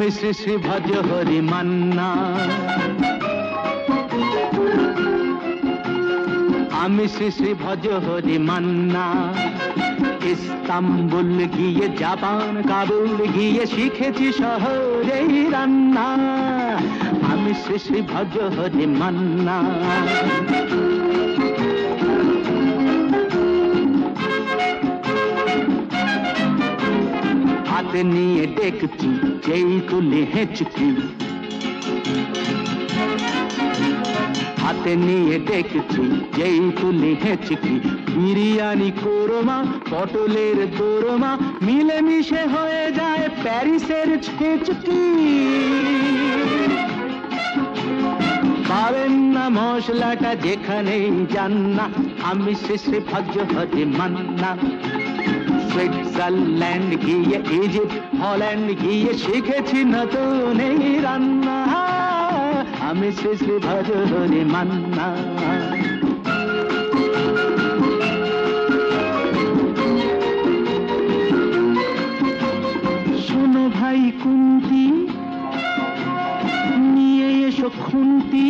Shri Bhaja Hari Manna আমি শ্রী ভজ Hari Manna Istanbul গিয়ে জাপান কাবুল গিয়ে শিখেছি শহরেই রান্না আমি শ্রী ভজ হরি মান্না হাতে নিয়ে ডেকছি যেই তুলে হেঁচকি। হাতে নিয়ে ডেকেছি যেই তুলি হেঁচকি। বিরিয়ানি কোরমা, পটলের দোরমা, মিলেমিশে হয়ে যায় প্যারিসের ছেচকি। পাবেন না মশলাটা যেখানেই যান না, আমি শেষে ভাগ্য হতে মান্না। সুইজারল্যান্ড গিয়ে ইজিপ্ট হল্যান্ড গিয়ে শিখেছি নতুন এই রান্না। আমি শেষে ভাজ হরে মান্না। শোনো ভাই কুন্তি, নিয়ে এসো খুন্তি।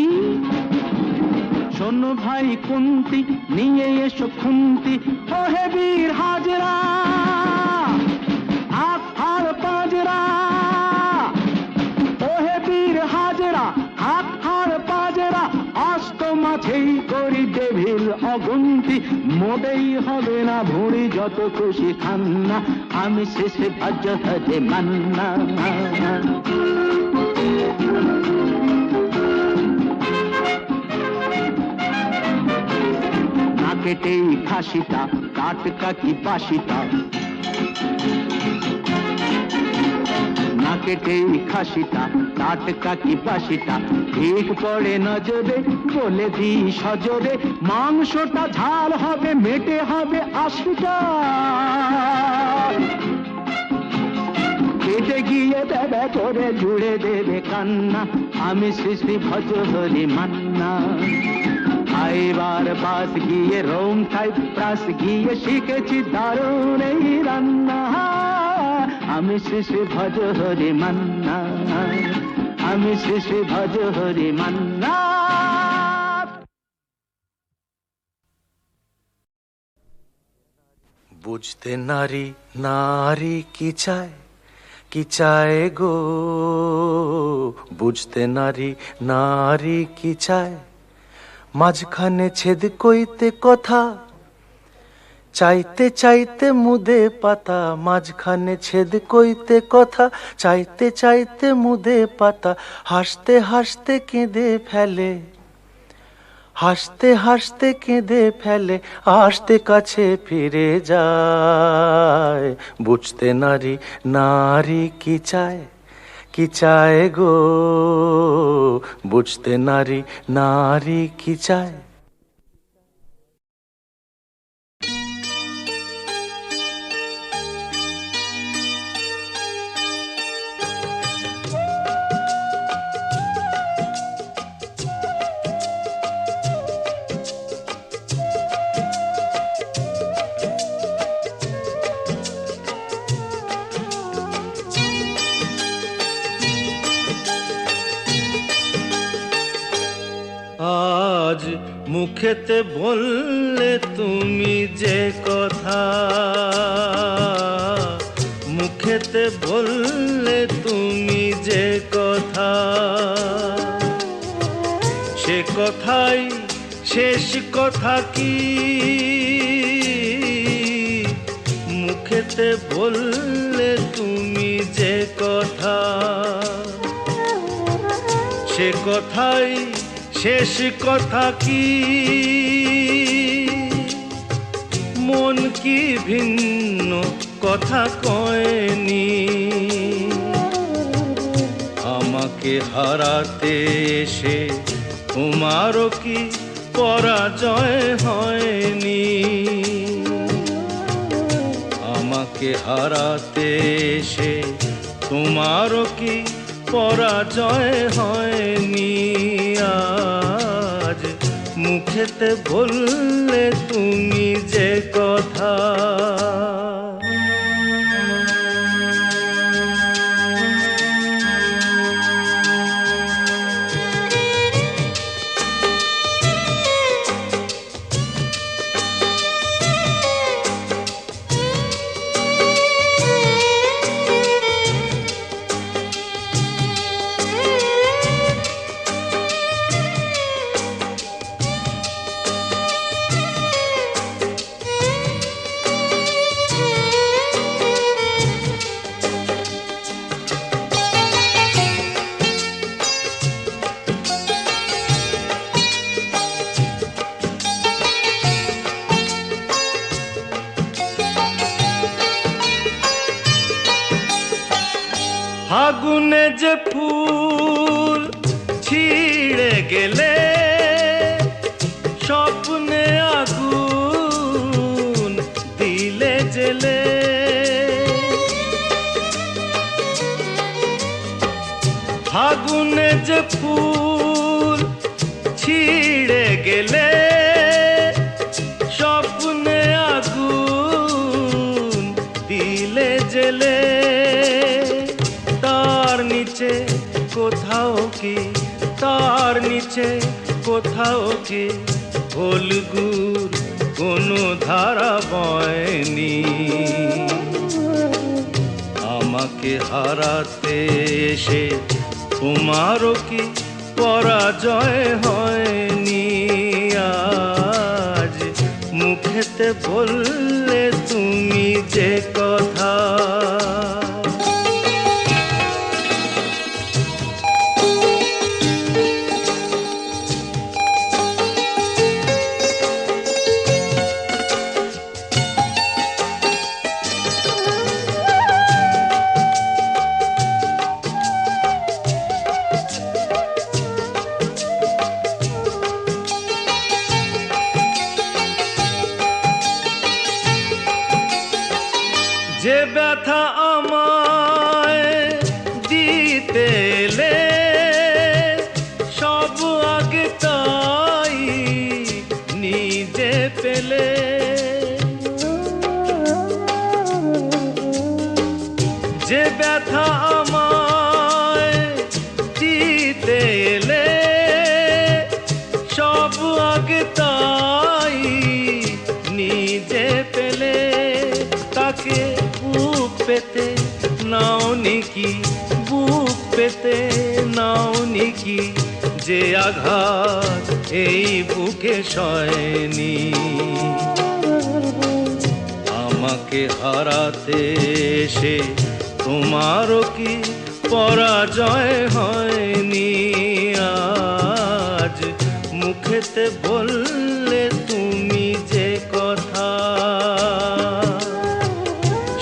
শোনো ভাই কুন্তি, নিয়ে এসো খুন্তি। ওহে বীর হাজরা হার পাজরা। ওহে বীর হাজরা হাত হার পাজরা অষ্ট মাঝেই করি ডেভিল অগুন্তি। মোটেই হবে না ভুঁড়ি, যত খুশি খান না আমি শেষে ভাজ্য মান্না। কেটেই খাসিটা টাটকা কি বাসিটা? না কেটেই খাসিটা টাটকা কি বাসিটা? ঠিক পড়ে নজরে, বলে দি সজরে, মাংসটা ঝাল হবে, মেটে হবে আশিটা। কেটে গিয়ে দেবে, করে জুড়ে দেবে কান্না, আমি শ্রী শ্রী ভজ হরি মান্না। খাইবার বাস গিয়ে রোম খাই প্রাস গিয়ে শিখেছি দারুণ এই রান্না। আমি শ্রী ভজ হরি মান্না, আমি শিশু ভজ হরি মান্না। বুঝতে নারী নারী কি চায়? কি চায় গো? বুঝতে নারী নারী কি চায়? মাঝখানে ছেদ কইতে কথা, চাইতে চাইতে মুদে পাতা, মাঝখানে ছেদ কইতে কথা, চাইতে চাইতে মুদে পাতা, হাসতে হাসতে কেঁদে ফেলে, হাসতে হাসতে কেঁদে ফেলে, আসতে কাছে ফিরে যায়, বুঝতে নারী নারী কি চায়? কি চায় গো? বুঝতে নারী নারী কি চায়? মুখেতে বললে তুমি যে কথা। মুখেতে বললে তুমি যে কথা। সে কথাই শেষ কথা কি? মুখেতে বললে তুমি যে কথা। সে কথাই শেষ কথা কি? মন কি ভিন্ন কথা কয়নি? আমাকে হারাতে এসে তোমারও কি পরাজয় হয়নি? আমাকে হারাতে এসে তোমারও কি পরাজয় হয়নি? আজ মুখেতে বললে তুমি যে কথা। ফাগুনে যে ফুল ছিঁড়ে গেলে স্বপ্নে আগুন দিলে জেলে তার নিচে কোথাও কি তার নিচে কোথাও কি হলগুর কোনো ধারা বয়নি আমাকে হারাতে এসে তোমারও কি পরাজয় হয়নি আজ? মুখেতে বললে তুমি যে কথা নিকি? বুক পেতে নাও নিকি যে আঘাত এই বুকে সয়নি। আমাকে হারাতে এসে তোমারও কি পরাজয় হয়নি? আজ মুখেতে বললে তুমি যে কথা,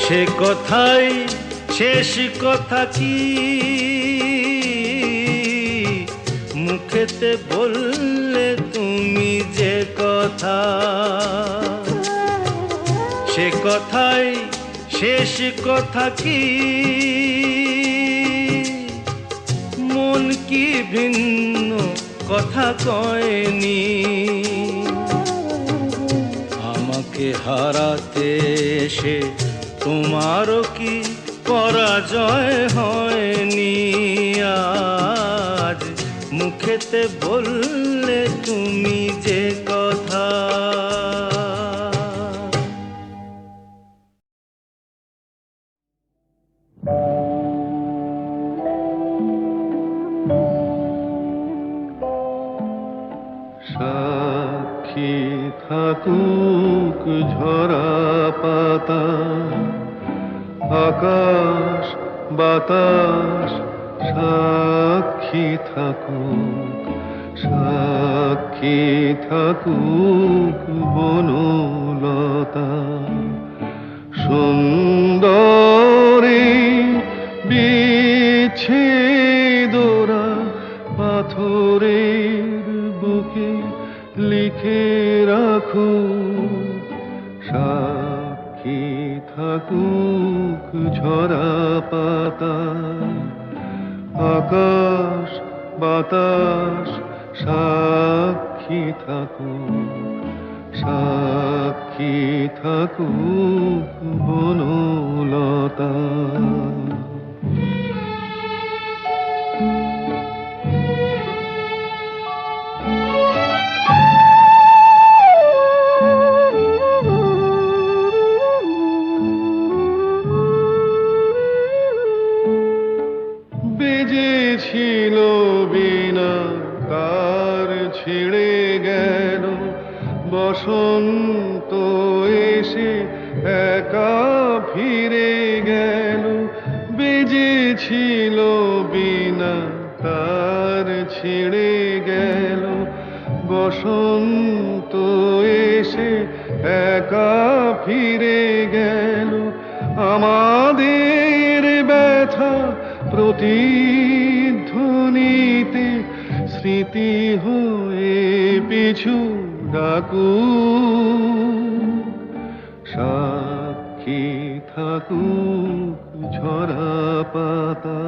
সে কথাই শেষ কথা কি? মুখেতে বললে তুমি যে কথা, সে কথাই শেষ কথা কি? মন কি ভিন্ন কথা কয়নি? আমাকে হারাতে এসে তোমারও কি পরাজয় হয়নি আজ। মুখেতে বললে তুমি যে কথা। সাক্ষী থাকুক ঝরা পাতা। আকাশ, বাতাস, সাক্ষী থাকুক সাক্ষী থাকুক বনলতা। সুন্দরী বিছে দোরা পাথরে বুকে লিখে রাখু সাক্ষী থাকুক। ঝরা পাতা আকাশ বাতাস সাক্ষী থাকু সাক্ষী থাকু বনলতা। বেজেছিল বিনা কার ছিঁড়ে গেল। বসন্ত এসে একা ফিরে গেল। বেজেছিল বিনা, তার ছিঁড়ে গেল। বসন্ত এসে একা ফিরে গেল। আমাদের ব্যথা প্রতিধ্বনিতে স্মৃতি হয়ে পিছু ডাকু। সাক্ষী থাকুক ঝরা পাতা।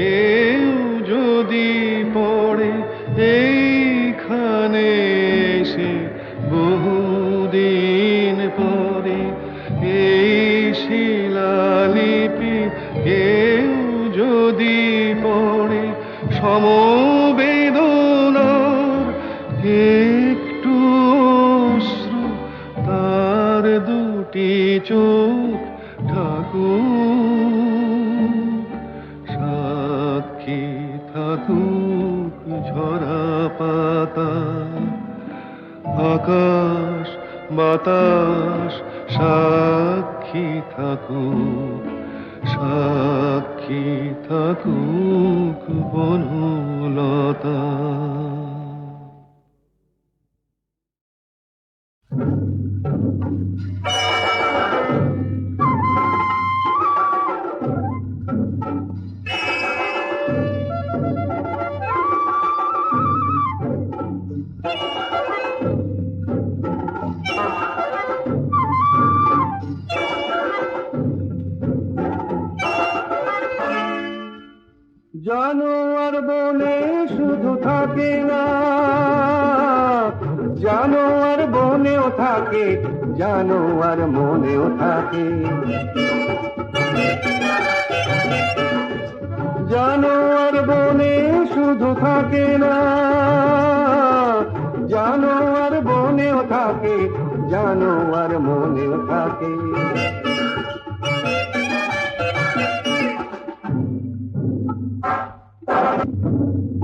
কেউ যদি পড়ে এইখানে আকাশ বাতাস সাক্ষী থাকুক সাক্ষী থাকুক বনলতা। জানোয়ার বনে শুধু থাকে না। জানোয়ার বনেও থাকে, জানোয়ার মনেও থাকে। জানোয়ার বনে শুধু থাকে না। জানোয়ার বনেও থাকে, জানোয়ার মনেও থাকে।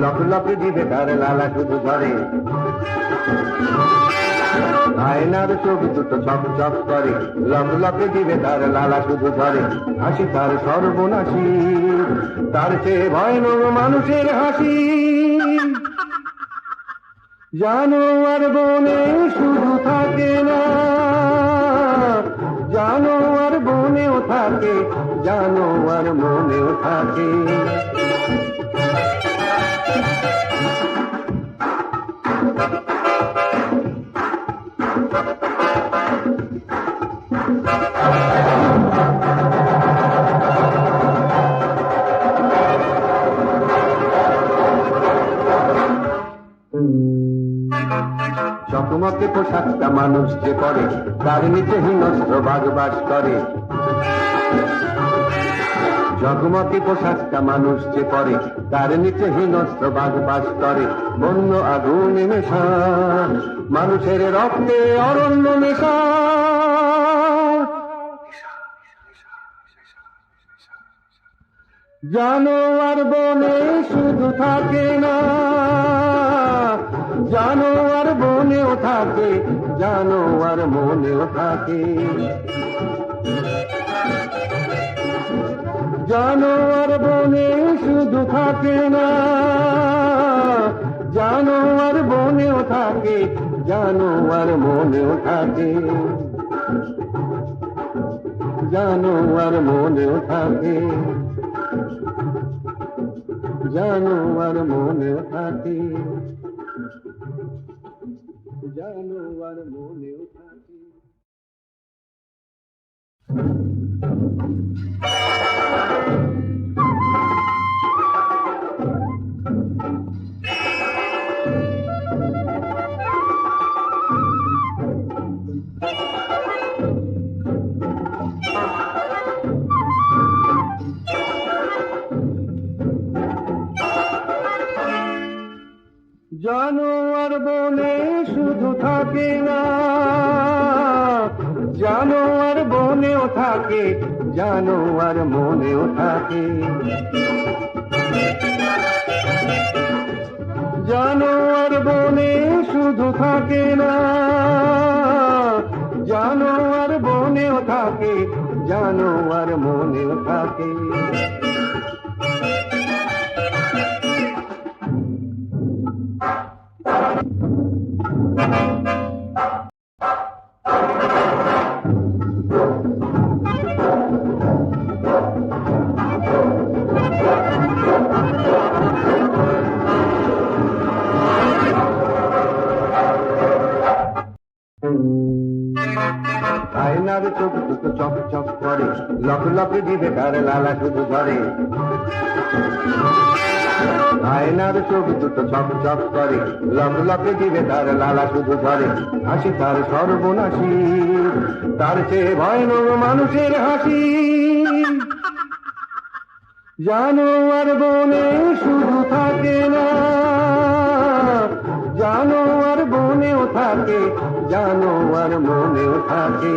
লক লক তার লালা শুধু ধরে আয়নার চোখ দুটো করে, লক লক তার লালা শুধু ধরে হাসি তার সর্বনাশী, তার চেয়ে ভয়ানক মানুষের হাসি। জানোয়ার বনে শুধু থাকে না জানোয়ার বনেও থাকে জানোয়ার মনেও থাকে। চকমকে পোশাকটা মানুষ যে পরে তার নিচে হিংস্র বাঘ বাস করে জগমগে পোশাকটা মানুষ যে পরে তার নিচে হিংস্র বাঘ বাস করে। বন্য আগুন মেশা মানুষের রক্তে অরণ্য মেশা জানোয়ার বনে শুধু থাকে না। জানোয়ার বনেও থাকে জানোয়ার মনেও থাকে। জানোয়ার বনে শুধু থাকে না জানোয়ার বনেও থাকে জানোয়ার মনেও থাকে। জানোয়ার মনেও থাকে। জানোয়ার মনেও থাকে। জানোয়ার মনেও থাকে। জানোয়ার জানোয়ার মনেও থাকে। জানোয়ার বনে শুধু থাকে না। জানোয়ার বনেও থাকে জানোয়ার মনেও থাকে। আয়নার চোখ, দুটো চক চক করে। লক লক দিবে তার লালা শুধু ধরে আয়নার চোখ, দুটো চক চক করে। লক লক দিবে তার লালা শুধু ধরে হাসি তার সর্বনাশী, তার চেয়ে ভয়ানক মানুষের হাসি। জানোয়ার বনে শুধু থাকে না জানোয়ার বনেও থাকে জানোয়ার মনেও থাকে।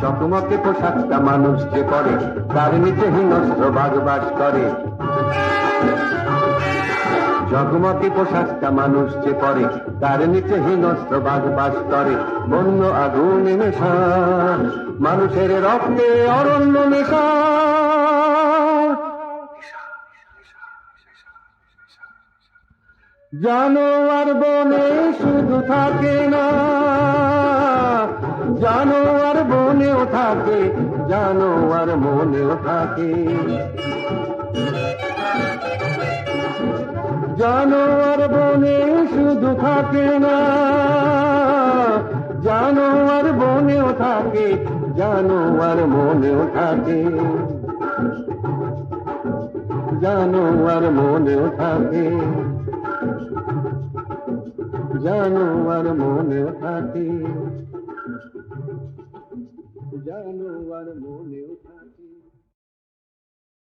চকমকে পোশাকটা মানুষ যে করে, তার নিচে হিংস্র বাঘ বাস করে। জগমগে পোশাকটা মানুষ যে পরে তার নিচে হিংস্র বাঘ বাস করে। বন্য আগুন নেশা, মানুষের রক্তে অরণ্য নেশা। জানোয়ার বনে শুধু থাকে না। জানোয়ার বনেও থাকে, জানোয়ার মনেও থাকে। জানোয়ার বনে শুধু থাকে না। জানোয়ার বনেও থাকে, জানোয়ার মনেও থাকে। জানোয়ার মনেও থাকে। জানোয়ার মনে থাকে জানোয়ার মনে থাকে